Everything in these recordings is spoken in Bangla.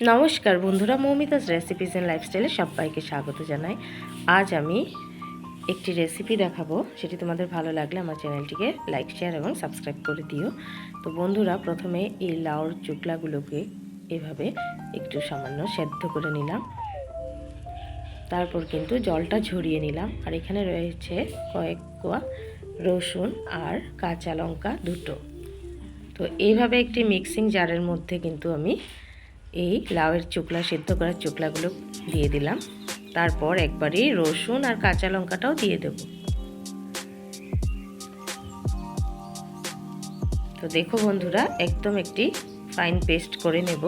নমস্কার বন্ধুরা, মৌমিতাস রেসিপিস অ্যান্ড লাইফস্টাইলে সবাইকে স্বাগত জানাই। আজ আমি একটি রেসিপি দেখাবো, সেটি তোমাদের ভালো লাগলে আমার চ্যানেলটিকে লাইক শেয়ার এবং সাবস্ক্রাইব করে দিও। তো বন্ধুরা, প্রথমে এই লাউর চুকলাগুলোকে এভাবে একটু সামান্য সেদ্ধ করে নিলাম। তারপর কিন্তু জলটা ঝরিয়ে নিলাম। আর এখানে রয়েছে কয়েক কোয়া রসুন আর কাঁচা লঙ্কা দুটো। তো এইভাবে একটি মিক্সিং জারের মধ্যে কিন্তু আমি এই লাউয়ের চুকলা, সিদ্ধ করার চুকলাগুলো দিয়ে দিলাম। তারপর একবারই রসুন আর কাঁচা লঙ্কাটাও দিয়ে দেব। তো দেখো বন্ধুরা, একদম একটি ফাইন পেস্ট করে নেব।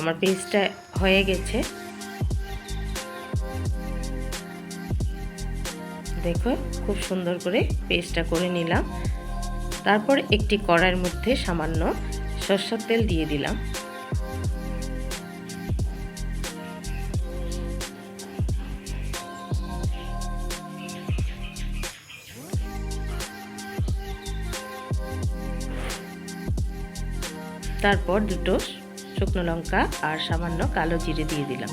আমার পেস্টটা হয়ে গেছে। দেখো খুব সুন্দর করে পেস্টটা করে নিলাম। তারপর একটি কড়াইয়ের মধ্যে সামান্য সর্ষের তেল দিয়ে দিলাম। তারপর দুটো শুকনো লঙ্কা আর সামান্য কালো জিরে দিয়ে দিলাম।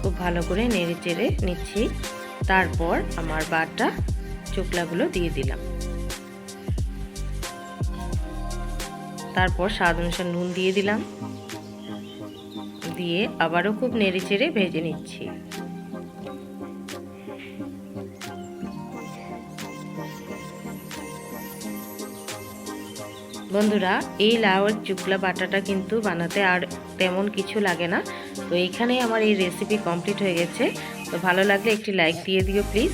খুব ভালো করে নেড়ে চেড়ে নিচ্ছি। তারপর আমার বাটা চোকলাগুলো দিয়ে দিলাম। তারপর স্বাদ অনুসার নুন দিয়ে দিলাম। দিয়ে আবারও খুব নেড়ে চেড়ে ভেজে নিচ্ছি। বন্ধুরা, এই লাউয়ের চুকলা বাটাটা কিন্তু বানাতে আর তেমন কিছু লাগে না। তো এইখানেই আমার এই রেসিপি কমপ্লিট হয়ে গেছে। তো ভালো লাগলে একটি লাইক দিয়ে দিও প্লিজ